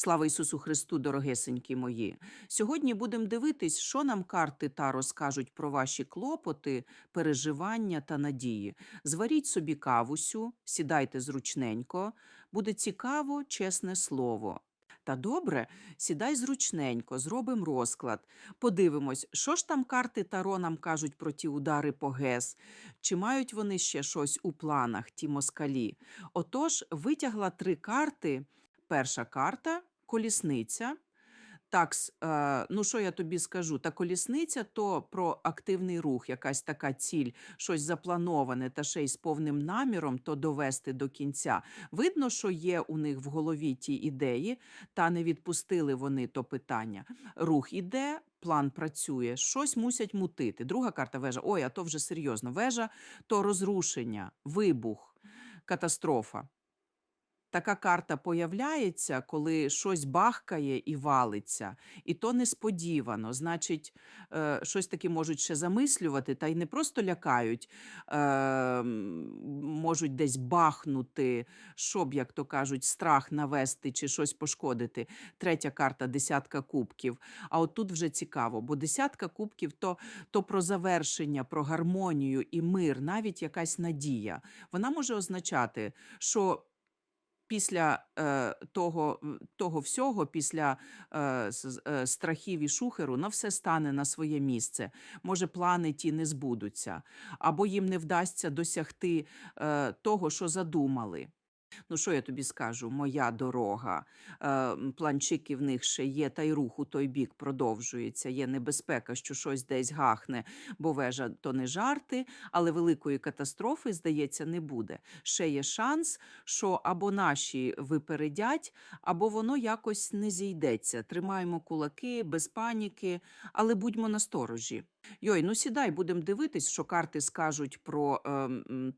Слава Ісусу Христу, дорогесенькі мої. Сьогодні будемо дивитись, що нам карти та розкажуть про ваші клопоти, переживання та надії. Зваріть собі кавусю, сідайте зручненько. Буде цікаво, чесне слово. Та добре, сідай зручненько, зробимо розклад. Подивимось, що ж там карти Таро нам кажуть про ті удари по ГЕС, чи мають вони ще щось у планах, ті москалі. Отож, витягла три карти. Перша карта колісниця. Так, е, ну що я тобі скажу? Та колісниця то про активний рух, якась така ціль, щось заплановане та ще й з повним наміром то довести до кінця. Видно, що є у них в голові ті ідеї, та не відпустили вони то питання. Рух іде, план працює, щось мусять мутити. Друга карта вежа. Ой, а то вже серйозно. Вежа то розрушення, вибух, катастрофа. Така карта появляється, коли щось бахкає і валиться, і то несподівано. Значить, е, щось таке можуть ще замислювати, та й не просто лякають, е, можуть десь бахнути, щоб, як то кажуть, страх навести чи щось пошкодити. Третя карта десятка кубків. А от тут вже цікаво, бо десятка кубків то, то про завершення, про гармонію і мир, навіть якась надія. Вона може означати, що після е, того, того всього, після е, е, страхів і шухеру, на все стане на своє місце. Може, плани ті не збудуться, або їм не вдасться досягти е, того, що задумали. Ну, що я тобі скажу, моя дорога. Е, планчики в них ще є, та й рух у той бік продовжується. Є небезпека, що щось десь гахне, бо вежа то не жарти, але великої катастрофи, здається, не буде. Ще є шанс, що або наші випередять, або воно якось не зійдеться. Тримаємо кулаки, без паніки, але будьмо насторожі. Йой, ну сідай, будемо дивитись, що карти скажуть про е,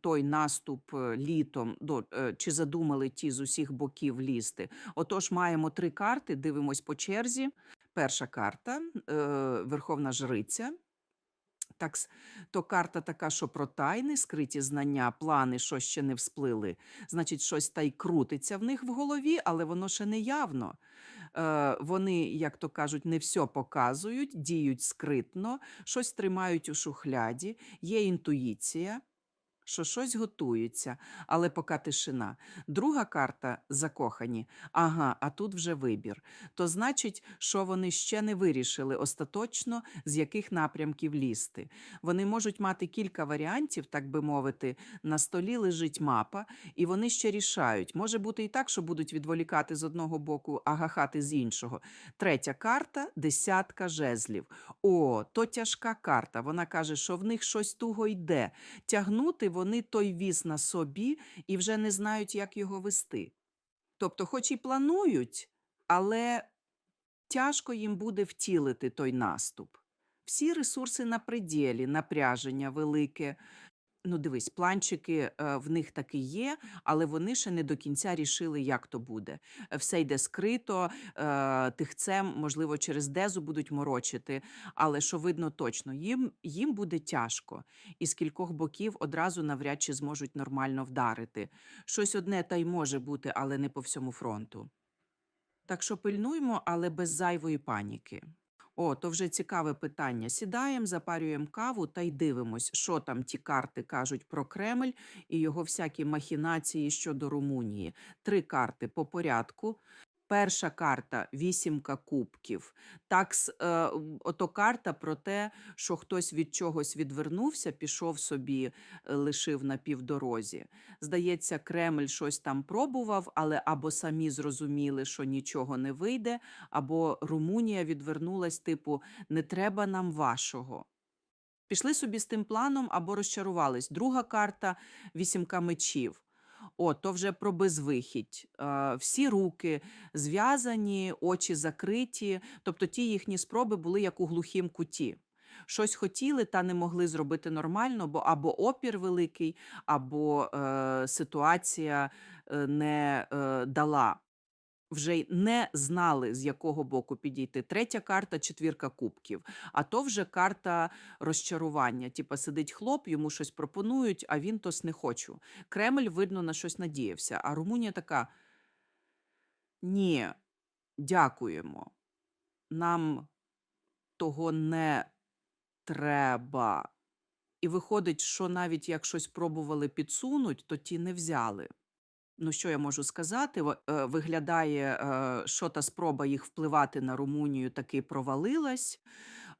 той наступ е, літом, до, е, чи задумали ті з усіх боків лізти. Отож, маємо три карти, дивимось по черзі. Перша карта е, Верховна Жриця. Так, то карта така, що про тайни, скриті знання, плани, що ще не всплили. Значить, щось та й крутиться в них в голові, але воно ще не явно. Е, вони, як то кажуть, не все показують, діють скритно, щось тримають у шухляді, є інтуїція. Що щось готується, але поки тишина. Друга карта закохані. Ага, а тут вже вибір. То значить, що вони ще не вирішили остаточно, з яких напрямків лізти. Вони можуть мати кілька варіантів, так би мовити, на столі лежить мапа, і вони ще рішають. Може бути і так, що будуть відволікати з одного боку, а гахати з іншого. Третя карта десятка жезлів. О, то тяжка карта. Вона каже, що в них щось туго йде. Тягнути вони той віз на собі і вже не знають, як його вести. Тобто, хоч і планують, але тяжко їм буде втілити той наступ. Всі ресурси на пределі, напряження велике. Ну, дивись, планчики е, в них таки є, але вони ще не до кінця рішили, як то буде. Е, Все йде скрито, е, тихцем, можливо, через дезу будуть морочити, але що видно точно, їм, їм буде тяжко, і з кількох боків одразу навряд чи зможуть нормально вдарити. Щось одне та й може бути, але не по всьому фронту. Так що пильнуймо, але без зайвої паніки. О, то вже цікаве питання. Сідаємо, запарюємо каву та й дивимось, що там ті карти кажуть про Кремль і його всякі махінації щодо Румунії. Три карти по порядку. Перша карта вісімка кубків. Так, е, ото карта про те, що хтось від чогось відвернувся, пішов собі, е, лишив на півдорозі. Здається, Кремль щось там пробував, але або самі зрозуміли, що нічого не вийде, або Румунія відвернулась, типу, не треба нам вашого. Пішли собі з тим планом або розчарувались. Друга карта вісімка мечів. О, то вже про безвихідь. Е, всі руки зв'язані, очі закриті. Тобто ті їхні спроби були як у глухім куті. Щось хотіли та не могли зробити нормально, бо або опір великий, або е, ситуація е, не е, дала вже й не знали, з якого боку підійти. Третя карта четвірка кубків. А то вже карта розчарування. Типа сидить хлоп, йому щось пропонують, а він тос не хочу. Кремль, видно, на щось надіявся. А Румунія така: ні, дякуємо. Нам того не треба. І виходить, що навіть як щось пробували підсунуть, то ті не взяли. Ну, що я можу сказати? Е, Виглядає, е, що та спроба їх впливати на Румунію таки провалилась.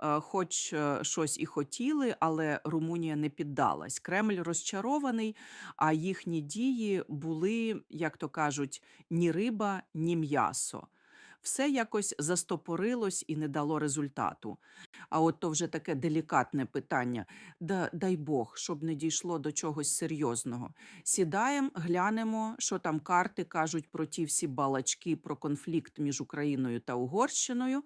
Е, Хоч щось і хотіли, але Румунія не піддалась. Кремль розчарований, а їхні дії були, як то кажуть, ні риба, ні м'ясо. Все якось застопорилось і не дало результату. А от то вже таке делікатне питання. Да, дай Бог, щоб не дійшло до чогось серйозного. Сідаємо, глянемо, що там карти кажуть про ті всі балачки про конфлікт між Україною та Угорщиною.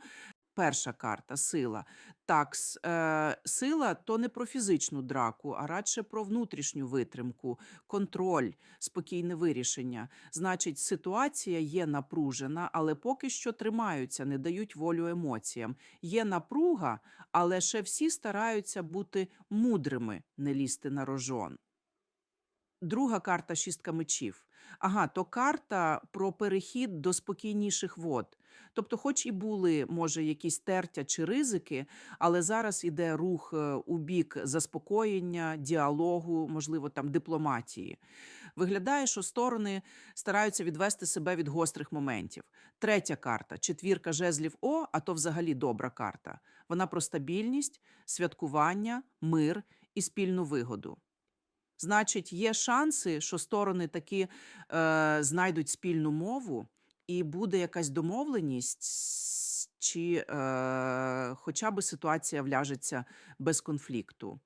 Перша карта сила. Так, е, сила то не про фізичну драку, а радше про внутрішню витримку, контроль, спокійне вирішення. Значить, ситуація є напружена, але поки що тримаються, не дають волю емоціям. Є напруга, але ще всі стараються бути мудрими, не лізти на рожон. Друга карта шістка мечів. Ага, то карта про перехід до спокійніших вод. Тобто, хоч і були, може, якісь тертя чи ризики, але зараз іде рух е, у бік заспокоєння, діалогу, можливо, там дипломатії. Виглядає, що сторони стараються відвести себе від гострих моментів. Третя карта четвірка жезлів О, а то взагалі добра карта. Вона про стабільність, святкування, мир і спільну вигоду. Значить, є шанси, що сторони таки е, знайдуть спільну мову, і буде якась домовленість, чи е, хоча б ситуація вляжеться без конфлікту.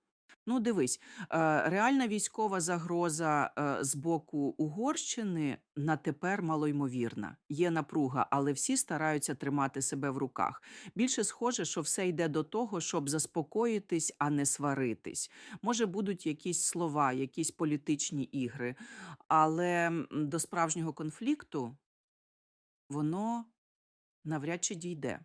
Ну, дивись, е, реальна військова загроза е, з боку Угорщини на тепер малоймовірна. Є напруга, але всі стараються тримати себе в руках. Більше схоже, що все йде до того, щоб заспокоїтись, а не сваритись. Може, будуть якісь слова, якісь політичні ігри, але до справжнього конфлікту воно навряд чи дійде,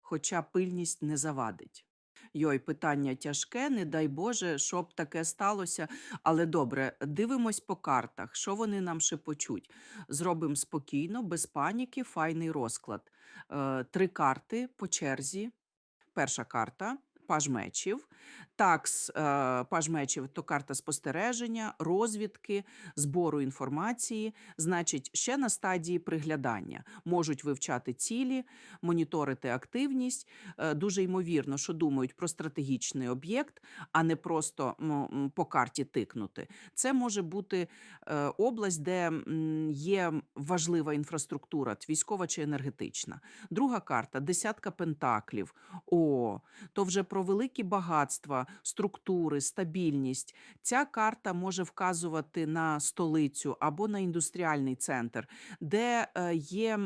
хоча пильність не завадить. Йой, питання тяжке, не дай Боже, щоб таке сталося. Але добре, дивимось по картах, що вони нам шепочуть. Зробимо спокійно, без паніки, файний розклад. Е, три карти по черзі. Перша карта паж мечів. Такс, е, паж мечів то карта спостереження, розвідки, збору інформації. Значить, ще на стадії приглядання. Можуть вивчати цілі, моніторити активність. Е, Дуже ймовірно, що думають про стратегічний об'єкт, а не просто по карті тикнути. Це може бути е, область, де є важлива інфраструктура, військова чи енергетична. Друга карта десятка пентаклів. О, то вже про великі багатства, структури, стабільність. Ця карта може вказувати на столицю або на індустріальний центр, де е, є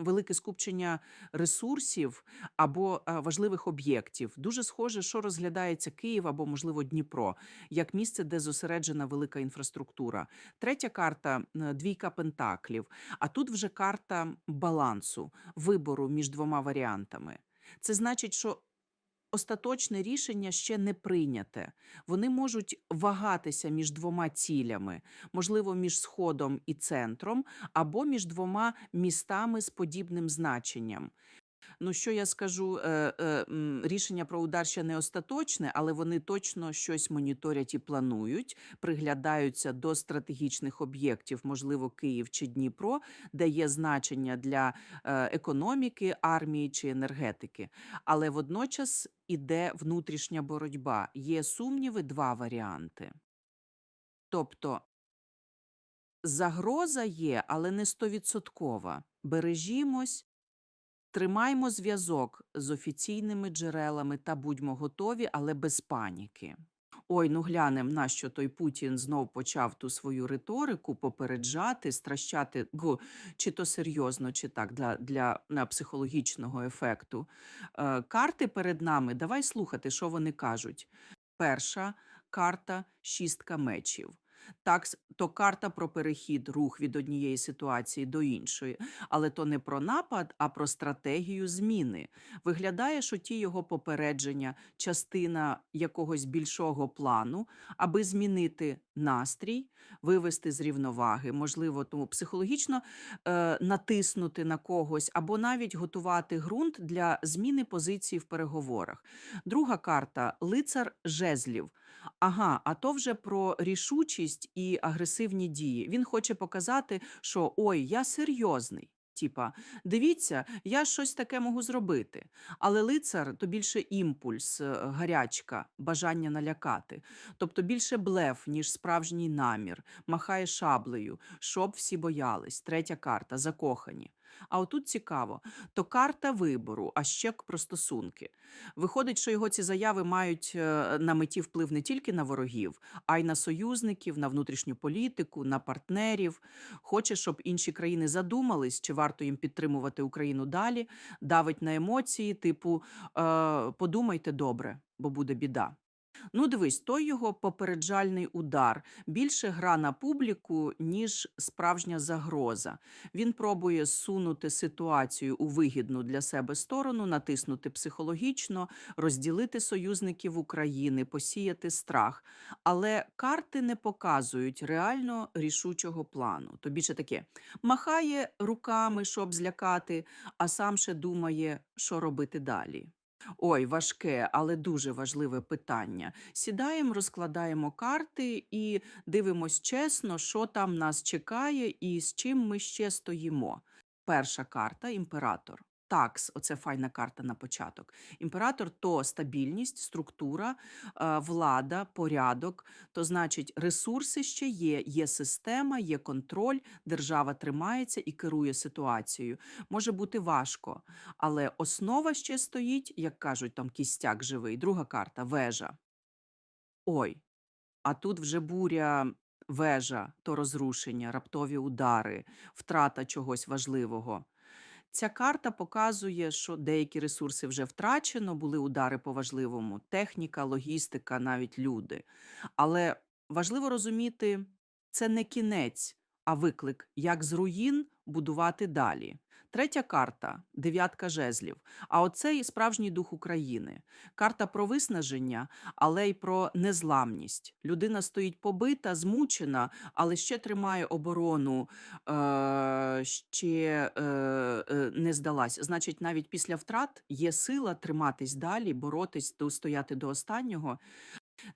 велике скупчення ресурсів або е, важливих об'єктів. Дуже схоже, що розглядається Київ або, можливо, Дніпро, як місце, де зосереджена велика інфраструктура. Третя карта е, двійка пентаклів. А тут вже карта балансу, вибору між двома варіантами. Це значить, що остаточне рішення ще не прийняте. Вони можуть вагатися між двома цілями, можливо, між сходом і центром, або між двома містами з подібним значенням. Ну, що я скажу, е, е, рішення про удар ще не остаточне, але вони точно щось моніторять і планують, приглядаються до стратегічних об'єктів, можливо, Київ чи Дніпро, де є значення для е, економіки, армії чи енергетики. Але водночас іде внутрішня боротьба. Є сумніви, два варіанти. Тобто загроза є, але не стовідсоткова. Бережімось. Тримаймо зв'язок з офіційними джерелами та будьмо готові, але без паніки. Ой, ну глянем, нащо той Путін знов почав ту свою риторику попереджати, стращати, гу, чи то серйозно, чи так, для, для психологічного ефекту. Е, карти перед нами, давай слухати, що вони кажуть. Перша карта шістка мечів. Так, то карта про перехід, рух від однієї ситуації до іншої, але то не про напад, а про стратегію зміни. Виглядає, що ті його попередження, частина якогось більшого плану, аби змінити настрій, вивести з рівноваги, можливо, тому психологічно е, натиснути на когось, або навіть готувати ґрунт для зміни позиції в переговорах. Друга карта лицар жезлів. Ага, а то вже про рішучість і агресивні дії. Він хоче показати, що ой, я серйозний. Типа, дивіться, я щось таке можу зробити. Але лицар то більше імпульс, е, гарячка, бажання налякати. Тобто більше блеф, ніж справжній намір, махає шаблею, щоб всі боялись. Третя карта закохані. А отут цікаво, то карта вибору, а ще про стосунки. Виходить, що його ці заяви мають е, на меті вплив не тільки на ворогів, а й на союзників, на внутрішню політику, на партнерів. Хоче, щоб інші країни задумались, чи варто їм підтримувати Україну далі, давить на емоції, типу е, подумайте добре, бо буде біда. Ну, дивись, той його попереджальний удар більше гра на публіку, ніж справжня загроза. Він пробує сунути ситуацію у вигідну для себе сторону, натиснути психологічно, розділити союзників України, посіяти страх. Але карти не показують реально рішучого плану. То більше таке махає руками, щоб злякати, а сам ще думає, що робити далі. Ой, важке, але дуже важливе питання. Сідаємо, розкладаємо карти і дивимось чесно, що там нас чекає і з чим ми ще стоїмо. Перша карта імператор. Такс, оце файна карта на початок. Імператор то стабільність, структура, е, влада, порядок. То значить, ресурси ще є, є система, є контроль, держава тримається і керує ситуацією. Може бути важко, але основа ще стоїть, як кажуть, там кістяк живий. Друга карта вежа. Ой, а тут вже буря, вежа, то розрушення, раптові удари, втрата чогось важливого. Ця карта показує, що деякі ресурси вже втрачено, були удари по важливому, техніка, логістика, навіть люди. Але важливо розуміти, це не кінець, а виклик, як з руїн будувати далі. Третя карта дев'ятка жезлів. А оце і справжній дух України. Карта про виснаження, але й про незламність. Людина стоїть побита, змучена, але ще тримає оборону, е, ще е, е, не здалась. Значить, навіть після втрат є сила триматись далі, боротись, стояти до останнього.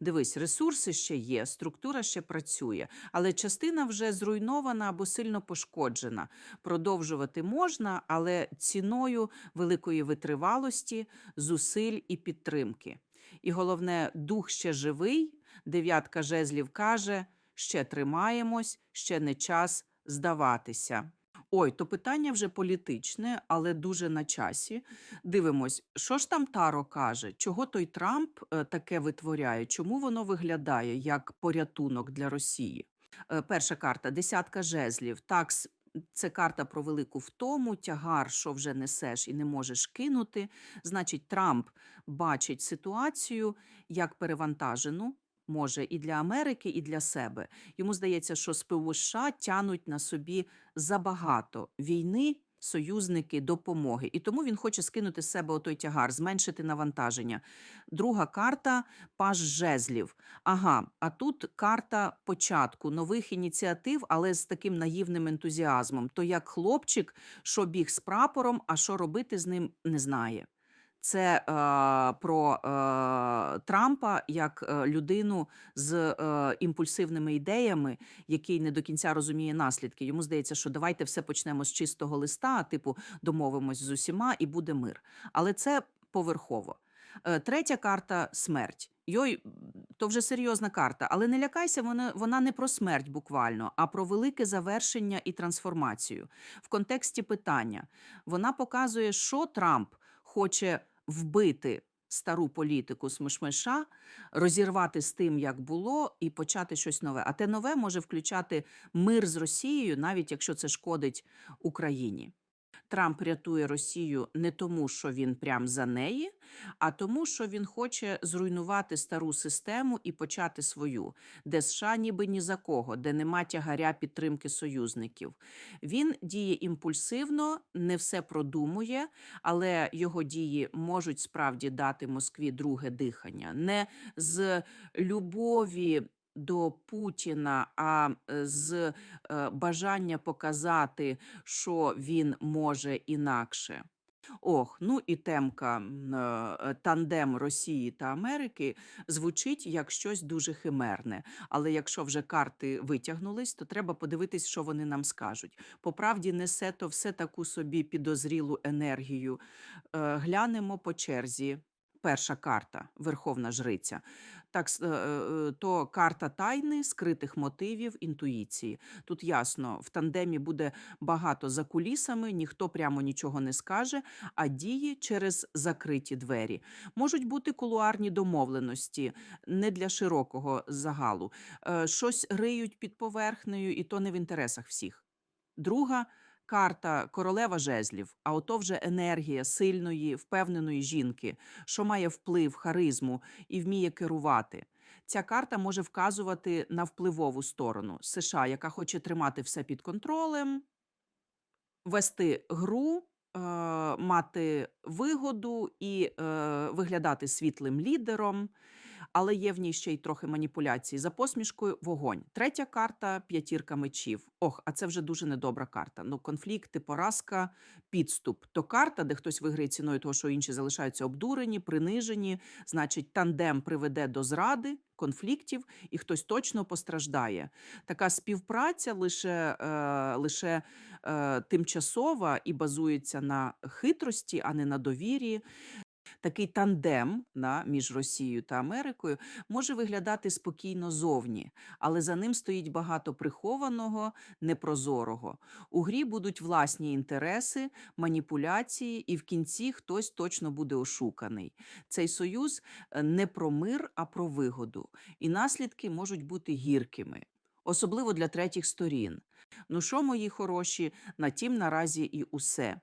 Дивись, ресурси ще є, структура ще працює, але частина вже зруйнована або сильно пошкоджена. Продовжувати можна, але ціною великої витривалості, зусиль і підтримки. І головне, дух ще живий. Дев'ятка жезлів каже: ще тримаємось, ще не час здаватися. Ой, то питання вже політичне, але дуже на часі. Дивимось, що ж там Таро каже, чого той Трамп е, таке витворяє, чому воно виглядає як порятунок для Росії? Е, Перша карта десятка жезлів. Так, це карта про велику втому, тягар, що вже несеш і не можеш кинути. Значить, Трамп бачить ситуацію як перевантажену. Може і для Америки, і для себе. Йому здається, що США тянуть на собі забагато війни, союзники, допомоги. І тому він хоче скинути з себе отой тягар, зменшити навантаження. Друга карта паж жезлів. Ага, а тут карта початку нових ініціатив, але з таким наївним ентузіазмом. То як хлопчик, що біг з прапором, а що робити з ним, не знає. Це е, про е, Трампа як е, людину з е, імпульсивними ідеями, який не до кінця розуміє наслідки. Йому здається, що давайте все почнемо з чистого листа, типу домовимось з усіма і буде мир. Але це поверхово. Е, Третя карта смерть. Йой, то вже серйозна карта, але не лякайся, вона, вона не про смерть буквально, а про велике завершення і трансформацію. В контексті питання вона показує, що Трамп хоче вбити стару політику смешмеша, розірвати з тим, як було, і почати щось нове. А те нове може включати мир з Росією, навіть якщо це шкодить Україні. Трамп рятує Росію не тому, що він прям за неї, а тому, що він хоче зруйнувати стару систему і почати свою, де США ніби ні за кого, де нема тягаря підтримки союзників. Він діє імпульсивно, не все продумує, але його дії можуть справді дати Москві друге дихання. Не з любові до Путіна, а е, з е, бажання показати, що він може інакше. Ох, ну і темка е, тандем Росії та Америки звучить як щось дуже химерне. Але якщо вже карти витягнулись, то треба подивитись, що вони нам скажуть. По правді несе то все таку собі підозрілу енергію. Глянемо по черзі. Перша карта Верховна Жриця. Так, с- е, е, то карта тайни, скритих мотивів, інтуїції. Тут ясно, в тандемі буде багато за кулісами, ніхто прямо нічого не скаже, а дії через закриті двері. Можуть бути кулуарні домовленості, не для широкого загалу. Е, Щось риють під поверхнею, і то не в інтересах всіх. Друга карта королева жезлів, а ото вже енергія сильної, впевненої жінки, що має вплив, харизму і вміє керувати. Ця карта може вказувати на впливову сторону США, яка хоче тримати все під контролем, вести гру, е, мати вигоду і е, виглядати світлим лідером. Але є в ній ще й трохи маніпуляції. За посмішкою вогонь. Третя карта п'ятірка мечів. Ох, а це вже дуже недобра карта. Ну, конфлікти, поразка, підступ. То карта, де хтось виграє ціною того, що інші залишаються обдурені, принижені. Значить, тандем приведе до зради, конфліктів, і хтось точно постраждає. Така співпраця лише, е, лише е, тимчасова і базується на хитрості, а не на довірі. Такий тандем на, між Росією та Америкою може виглядати спокійно зовні, але за ним стоїть багато прихованого, непрозорого. У грі будуть власні інтереси, маніпуляції, і в кінці хтось точно буде ошуканий. Цей союз е, не про мир, а про вигоду, і наслідки можуть бути гіркими, особливо для третіх сторін. Ну що, мої хороші, на тім наразі і усе.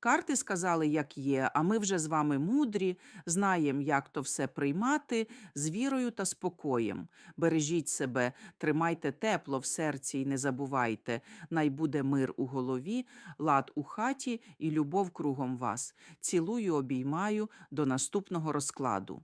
Карти сказали, як є, а ми вже з вами мудрі, знаємо, як то все приймати з вірою та спокоєм. Бережіть себе, тримайте тепло в серці і не забувайте. Най буде мир у голові, лад у хаті і любов кругом вас. Цілую, обіймаю до наступного розкладу.